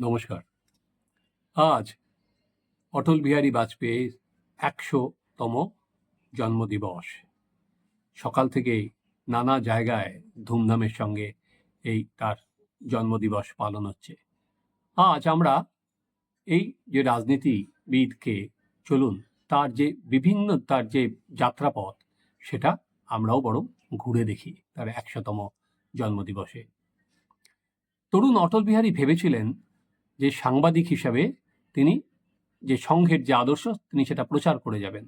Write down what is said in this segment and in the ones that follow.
নমস্কার। আজ অটল বিহারী বাজপেয়ীর একশোতম জন্মদিবস। সকাল থেকেই নানা জায়গায় ধুমধামের সঙ্গে এই তার জন্মদিবস পালন হচ্ছে। আজ আমরা এই যে রাজনীতিবিদকে চলুন, তার যে বিভিন্ন, তার যে যাত্রাপথ, সেটা আমরাও বরং ঘুরে দেখি তার একশোতম জন্মদিবসে। তরুণ অটল বিহারী ভেবেছিলেন যে সাংবাদিক হিসাবে তিনি যে সংঘের যে আদর্শ, তিনি সেটা প্রচার করে যাবেন।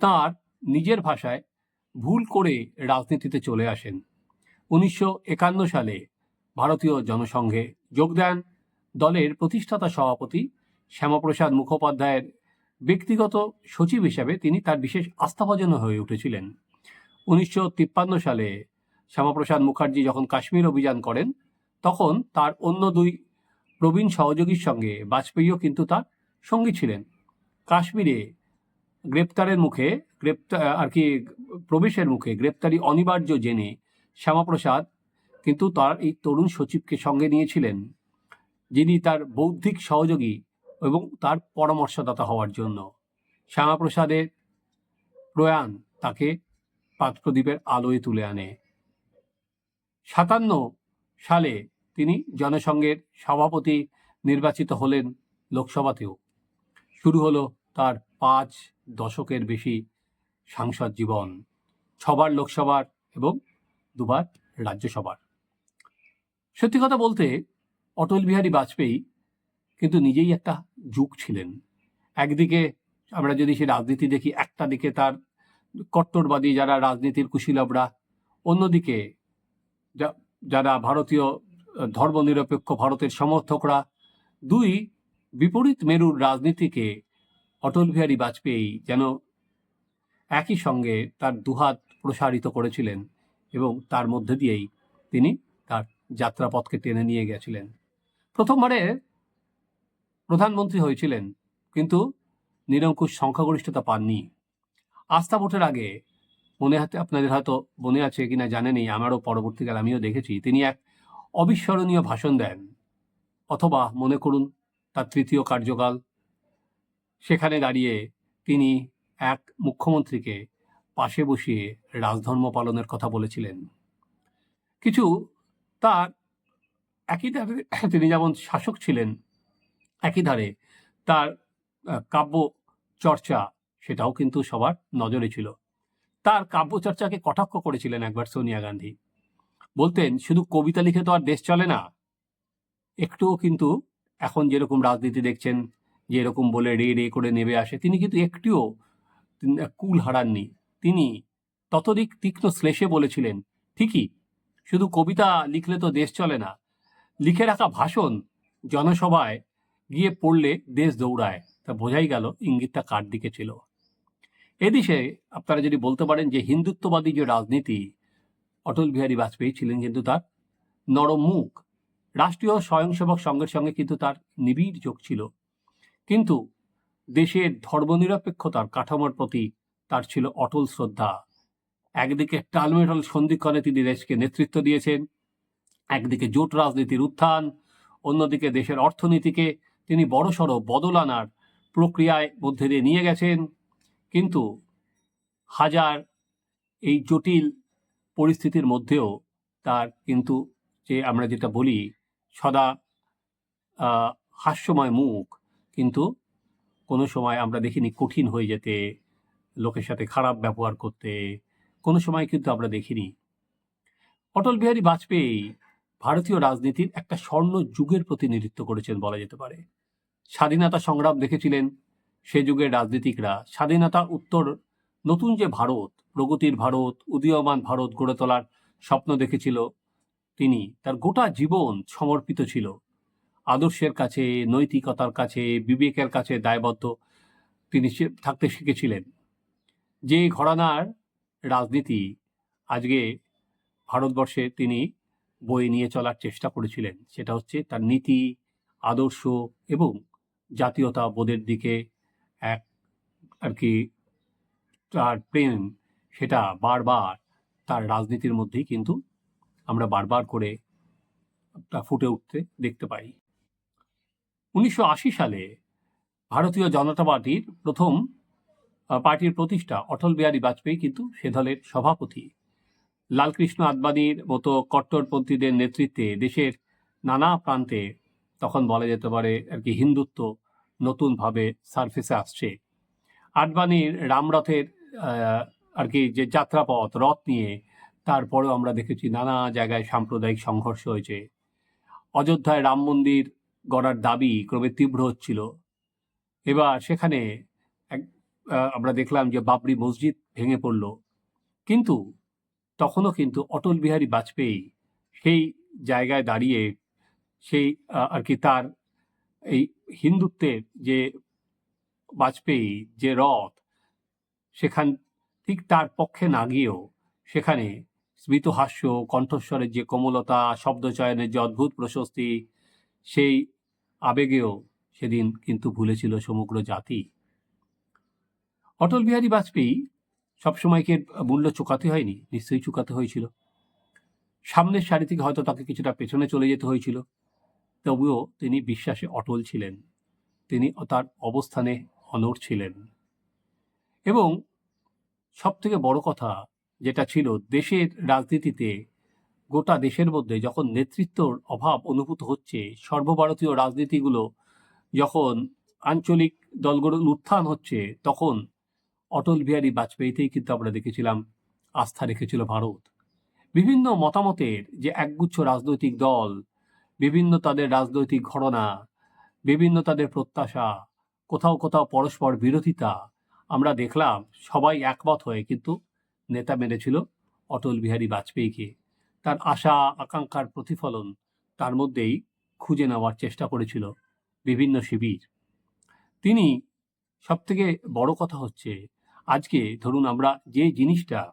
তার নিজের ভাষায় ভুল করে রাজনীতিতে চলে আসেন। উনিশশো একান্ন সালে ভারতীয় জনসংঘে যোগ দেন। দলের প্রতিষ্ঠাতা সভাপতি শ্যামাপ্রসাদ মুখোপাধ্যায়ের ব্যক্তিগত সচিব হিসাবে তিনি তার বিশেষ আস্থাভাজন হয়ে উঠেছিলেন। উনিশশো তিপ্পান্ন সালে শ্যামাপ্রসাদ মুখার্জি যখন কাশ্মীর অভিযান করেন, তখন তার অন্য দুই প্রবীণ সহযোগীর সঙ্গে বাজপেয়ীও কিন্তু তার সঙ্গী ছিলেন। কাশ্মীরে গ্রেপ্তারের মুখে গ্রেপ্তার আর কি প্রবেশের মুখে গ্রেপ্তারি অনিবার্য জেনে শ্যামাপ্রসাদ কিন্তু তার এই তরুণ সচিবকে সঙ্গে নিয়েছিলেন, যিনি তার বৌদ্ধিক সহযোগী এবং তার পরামর্শদাতা হওয়ার জন্য। শ্যামাপ্রসাদের প্রয়াণ তাকে পাত্রদ্বীপের আলোয় তুলে আনে। সাতান্ন সালে তিনি জনসংঘের সভাপতি নির্বাচিত হলেন লোকসভাতেও। শুরু হলো তার পাঁচ দশকের বেশি সাংসদ জীবন, ছবার লোকসভার এবং দুবার রাজ্যসভার। সত্যি কথা বলতে, অটল বিহারী বাজপেয়ী কিন্তু নিজেই একটা যুগ ছিলেন। একদিকে আমরা যদি সেই রাজনীতি দেখি, একটা দিকে তার কট্টরবাদী যারা রাজনীতির কুশীলবরা, অন্যদিকে যারা ভারতীয় ধর্মনিরপেক্ষ ভারতের সমর্থকরা। দুই, বিপরীত মেরুর রাজনীতিকে অটল বিহারী বাজপেয়ী যেন একই সঙ্গে তার দুহাত প্রসারিত করেছিলেন এবং তার মধ্যে দিয়েই তিনি তার যাত্রাপথকে টেনে নিয়ে গেছিলেন। প্রথমবারে প্রধানমন্ত্রী হয়েছিলেন, কিন্তু নিরঙ্কুশ সংখ্যাগরিষ্ঠতা পাননি। আস্থা ভোটের আগে, মনে হাতে আপনাদের হয়তো মনে আছে কিনা জানেনি, আমারও পরবর্তীকালে আমিও দেখেছি, তিনি এক অবিস্মরণীয় ভাষণ দেন। অথবা মনে করুন, তার তৃতীয় কার্যকাল। সেখানে দাঁড়িয়ে তিনি এক মুখ্যমন্ত্রীকে পাশে বসিয়ে রাজধর্ম পালনের কথা বলেছিলেন। কিছু তার, একই ধারে তিনি যেমন শাসক ছিলেন, একই ধারে তার কাব্য চর্চা সেটাও কিন্তু সবার নজরে ছিল। তার কাব্য চর্চাকে কটাক্ষ করেছিলেন একবার সোনিয়া গান্ধী। বলতেন, শুধু কবিতা লিখে তো আর দেশ চলে না। একটুও কিন্তু এখন যেরকম রাজনীতি দেখছেন যে এরকম বলে রে রে করে নেবে আসে, তিনি কিন্তু একটিও কুল হারাননি। তিনি ততদিক তীক্ষ্ণ শ্লেষে বলেছিলেন, ঠিকই, শুধু কবিতা লিখলে তো দেশ চলে না। লিখে রাখা ভাষণ জনসভায় গিয়ে পড়লে দেশ দৌড়ায়। তা বোঝাই গেল ইঙ্গিতটা কার দিকে ছিল। এদিকে আপনারা যদি বলতে পারেন যে হিন্দুত্ববাদী যে রাজনীতি অটল বিহারী বাজপেয়ী ছিলেন কিন্তু তার নরম মুখ। রাষ্ট্রীয় স্বয়ংসেবক সঙ্গের সঙ্গে কিন্তু তার নিবিড় যোগ ছিল। কিন্তু দেশের ধর্মনিরপেক্ষতার কাঠামোর প্রতি তার ছিল অটল শ্রদ্ধা। একদিকে টালমেটল সন্ধিক্ষণে তিনি দেশকে নেতৃত্ব দিয়েছেন, একদিকে জোট রাজনীতির উত্থান, অন্যদিকে দেশের অর্থনীতিকে তিনি বড়সড় বদল আনার প্রক্রিয়ায় মধ্যে দিয়ে নিয়ে গেছেন। কিন্তু হাজার এই জটিল পরিস্থিতির মধ্যেও তার কিন্তু যে আমরা যেটা বলি সদা হাস্যময় মুখ, কিন্তু কোনো সময় আমরা দেখিনি কঠিন হয়ে যেতে, লোকের সাথে খারাপ ব্যবহার করতে, কোনো সময় কিন্তু আমরা দেখিনি। অটল বিহারী বাজপেয়ী ভারতীয় রাজনীতির একটা স্বর্ণ যুগের প্রতিনিধিত্ব করেছেন বলা যেতে পারে। স্বাধীনতা সংগ্রাম দেখেছিলেন সে যুগের রাজনীতিকরা। স্বাধীনতা উত্তর, নতুন যে ভারত প্রগতির ভারত, উদীয়মান ভারত গড়ে তোলার স্বপ্ন দেখেছিল তিনি। তার গোটা জীবন সমর্পিত ছিল। আদর্শের কাছে, নৈতিকতার কাছে, বিবেকের কাছে দায়বদ্ধ তিনি থাকতে শিখেছিলেন। যে ঘরানার রাজনীতি আজকে ভারতবর্ষে তিনি বয়ে নিয়ে চলার চেষ্টা করেছিলেন, সেটা হচ্ছে তার নীতি, আদর্শ এবং জাতীয়তা বোধের দিকে এক আর কি তার প্রেম সেটা বারবার তার রাজনীতির মধ্যেই কিন্তু আমরা বারবার করে তা ফুটে উঠতে দেখতে পাই। উনিশশো আশি সালে ভারতীয় জনতা পার্টির প্রথম পার্টির প্রতিষ্ঠা অটল বিহারী বাজপেয়ী কিন্তু সে দলের সভাপতি। লালকৃষ্ণ আদবানির মতো কট্টরপন্থীদের নেতৃত্বে দেশের নানা প্রান্তে তখন বলা যেতে পারে আর কি হিন্দুত্ব নতুনভাবে সারফেসে আসছে। আডবাণীর রামরথের আর কি, যে যাত্রাপথ, রথ নিয়ে। তারপরেও আমরা দেখেছি নানা জায়গায় সাম্প্রদায়িক সংঘর্ষ হয়েছে। অযোধ্যায় রাম মন্দির গড়ার দাবি ক্রমে তীব্র হচ্ছিল। এবার সেখানে এক আমরা দেখলাম যে বাবরি মসজিদ ভেঙে পড়ল। কিন্তু তখনও কিন্তু অটল বিহারী বাজপেয়ী সেই জায়গায় দাঁড়িয়ে সেই আর কি তার এই হিন্দুত্বের যে বাজপেয়ী যে রথ, সেখান ঠিক তার পক্ষে না গিয়েও সেখানে স্মিতহাস্য কণ্ঠস্বরের যে কোমলতা, শব্দচয়নের যে অদ্ভুত প্রশস্তি, সেই আবেগেও সেদিন কিন্তু ভুলেছিল সমগ্র জাতি। অটল বিহারী বাজপেয়ী সবসময়কে মূল্য চুকাতে হয়নি? নিশ্চয়ই চুকাতে হয়েছিল। সামনের সারি থেকে হয়তো তাকে কিছুটা পেছনে চলে যেতে হয়েছিল। তবুও তিনি বিশ্বাসে অটল ছিলেন। তিনি তার অবস্থানে অনড় ছিলেন। এবং সব থেকে বড় কথা যেটা ছিল, দেশের রাজনীতিতে গোটা দেশের মধ্যে যখন নেতৃত্বর অভাব অনুভূত হচ্ছে, সর্বভারতীয় রাজনীতিগুলো যখন আঞ্চলিক দলগুলোর উত্থান হচ্ছে, তখন অটল বিহারী বাজপেয়ীতেই কিন্তু আমরা দেখেছিলাম আস্থা রেখেছিল ভারত। বিভিন্ন মতামতের যে একগুচ্ছ রাজনৈতিক দল, বিভিন্ন তাদের রাজনৈতিক ঘটনা, বিভিন্ন তাদের প্রত্যাশা, কোথাও কোথাও পরস্পর বিরোধিতা আমরা দেখলাম সবাই একমত হয়ে কিন্তু নেতা মেরেছিল অটল বিহারী বাজপেয়ীকে। তার আশা, আকাঙ্ক্ষার প্রতিফলন তার মধ্যেই খুঁজে নেওয়ার চেষ্টা করেছিল বিভিন্ন শিবির। তিনি সবথেকে বড় কথা হচ্ছে, আজকে ধরুন আমরা যে জিনিসটা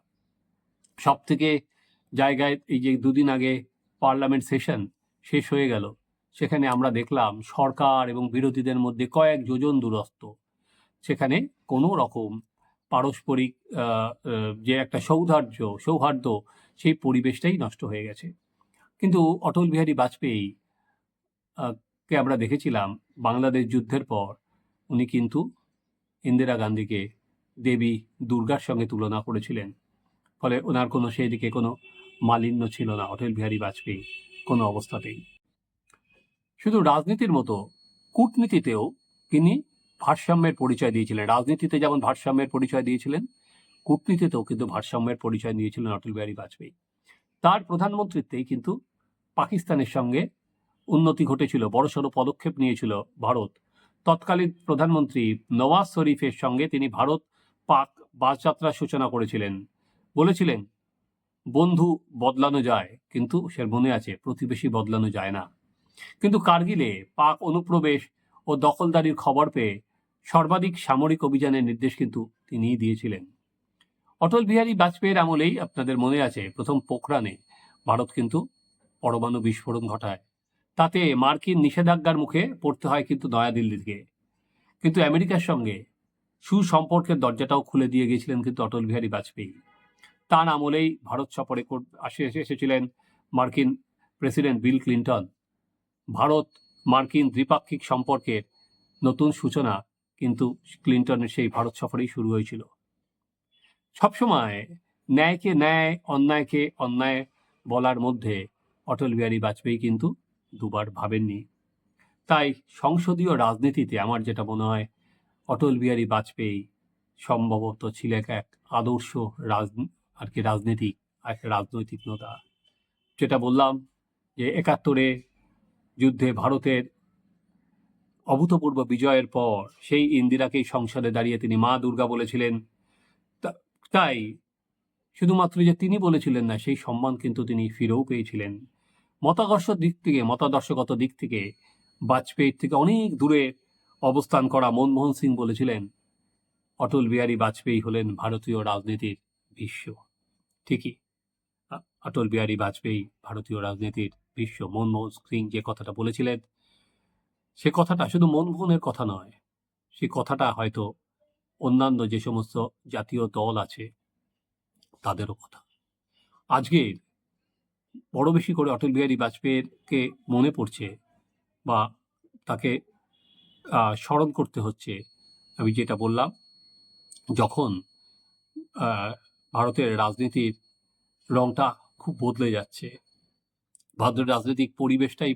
সব থেকে জায়গায় এই যে দুদিন আগে পার্লামেন্ট সেশন শেষ হয়ে গেল, সেখানে আমরা দেখলাম সরকার এবং বিরোধীদের মধ্যে কয়েক যোজন দূরত্ব সেখানে কোনো রকম পারস্পরিক যে একটা সৌহার্দ্য সৌহার্দ্য, সেই পরিবেশটাই নষ্ট হয়ে গেছে। কিন্তু অটল বিহারী বাজপেয়ী কে আমরা দেখেছিলাম বাংলাদেশ যুদ্ধের পর, উনি কিন্তু ইন্দিরা গান্ধীকে দেবী দুর্গার সঙ্গে তুলনা করেছিলেন। ফলে ওনার কোনো সেই দিকে কোনো মালিন্য ছিল না অটল বিহারী বাজপেয়ী কোনো অবস্থাতেই। শুধু রাজনীতির মতো, কূটনীতিতেও তিনি ভারসাম্যের পরিচয় দিয়েছিলেন। রাজনীতিতে যেমন ভারসাম্যের পরিচয় দিয়েছিলেন, কূটনীতিতেও কিন্তু ভারসাম্যের পরিচয় দিয়েছিলেন অটল বিহারী বাজপেয়ী। তার প্রধানমন্ত্রীত্বেই কিন্তু পাকিস্তানের সঙ্গে উন্নতি ঘটেছিল, বড়সড় পদক্ষেপ নিয়েছিল ভারত। তৎকালীন প্রধানমন্ত্রী নওয়াজ শরীফের সঙ্গে তিনি ভারত পাক বাসযাত্রার সূচনা করেছিলেন। বলেছিলেন, বন্ধু বদলানো যায়, কিন্তু সে মনে আছে, প্রতিবেশী বদলানো যায় না। কিন্তু কার্গিলে পাক অনুপ্রবেশ ও দখলদারির খবর পেয়ে সর্বাধিক সামরিক অভিযানের নির্দেশ কিন্তু তিনিই দিয়েছিলেন। অটল বিহারী বাজপেয়ীর আমলেই আপনাদের মনে আছে, প্রথম পোখরানে ভারত কিন্তু পরমাণু বিস্ফোরণ ঘটায়। তাতে মার্কিন নিষেধাজ্ঞার মুখে পড়তে হয় কিন্তু নয়াদিল্লিকে। কিন্তু আমেরিকার সঙ্গে সুসম্পর্কের দরজাটাও খুলে দিয়ে গিয়েছিলেন কিন্তু অটল বিহারী বাজপেয়ী। তার আমলেই ভারত সফরে আসে এসে এসেছিলেন মার্কিন প্রেসিডেন্ট বিল ক্লিন্টন। ভারত মার্কিন দ্বিপাক্ষিক সম্পর্কের নতুন সূচনা কিন্তু ক্লিন্টনের সেই ভারত সফরেই শুরু হয়েছিল। সবসময় ন্যায়কে ন্যায়, অন্যায়কে অন্যায় বলার মধ্যে অটল বিহারী বাজপেয়ী কিন্তু দুবার ভাবেননি। তাই সংসদীয় রাজনীতিতে আমার যেটা মনে হয়, অটল বিহারী বাজপেয়ী সম্ভবত ছিলেন এক আদর্শ রাজ, আর কি রাজনীতিক, এক রাজনৈতিক নেতা। যেটা বললাম যে একাত্তরে যুদ্ধে ভারতের অভূতপূর্ব বিজয়ের পর সেই ইন্দিরাকেই সংসদে দাঁড়িয়ে তিনি মা দুর্গা বলেছিলেন। তাই শুধুমাত্র যে তিনি বলেছিলেন না, সেই সম্মান কিন্তু তিনি ফিরেও পেয়েছিলেন। মতাদর্শ দিক থেকে, মতাদর্শগত দিক থেকে, বাজপেয়ীর থেকে অনেক দূরে অবস্থান করা মনমোহন সিং বলেছিলেন, অটল বিহারী বাজপেয়ী হলেন ভারতীয় রাজনীতির বিশ্ব ঠিকই। অটল বিহারী বাজপেয়ী ভারতীয় রাজনীতির বিশ্ব মনমোহন সিং যে কথাটা বলেছিলেন সে কথাটা শুধু মনমোহনের কথা নয়, সে কথাটা হয়তো অন্যান্য যে সমস্ত জাতীয় দল আছে, তাদেরও কথা। আজকের বড় বেশি করে অটল বিহারী বাজপেয়ীকে মনে পড়ছে বা তাকে স্মরণ করতে হচ্ছে, আমি যেটা বললাম, যখন ভারতের রাজনীতির রংটা খুব বদলে যাচ্ছে, ভারতের রাজনৈতিক পরিবেশটাই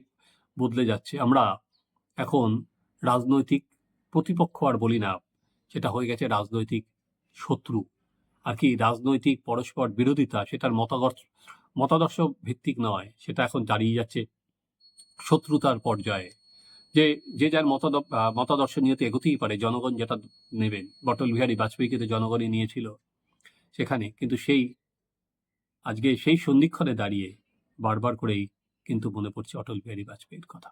বদলে যাচ্ছে। আমরা এখন রাজনৈতিক প্রতিপক্ষ আর বলি না সেটা হয়ে গেছে রাজনৈতিক শত্রু। আর কি রাজনৈতিক পরস্পর বিরোধিতা, সেটার মতাদর্শ মতাদর্শ ভিত্তিক নয়, সেটা এখন দাঁড়িয়ে যাচ্ছে শত্রুতার পর্যায়ে। যে যে যার মতাদ মতাদর্শ নিয়ে তো এগোতেই পারে, জনগণ যেটা নেবেন অটল বিহারী বাজপেয়ীকে তো জনগণই নিয়েছিল সেখানে, কিন্তু সেই, আজকে সেই সন্ধিক্ষণে দাঁড়িয়ে বারবার করেই কিন্তু মনে পড়ছে অটল বিহারী বাজপেয়ীর কথা।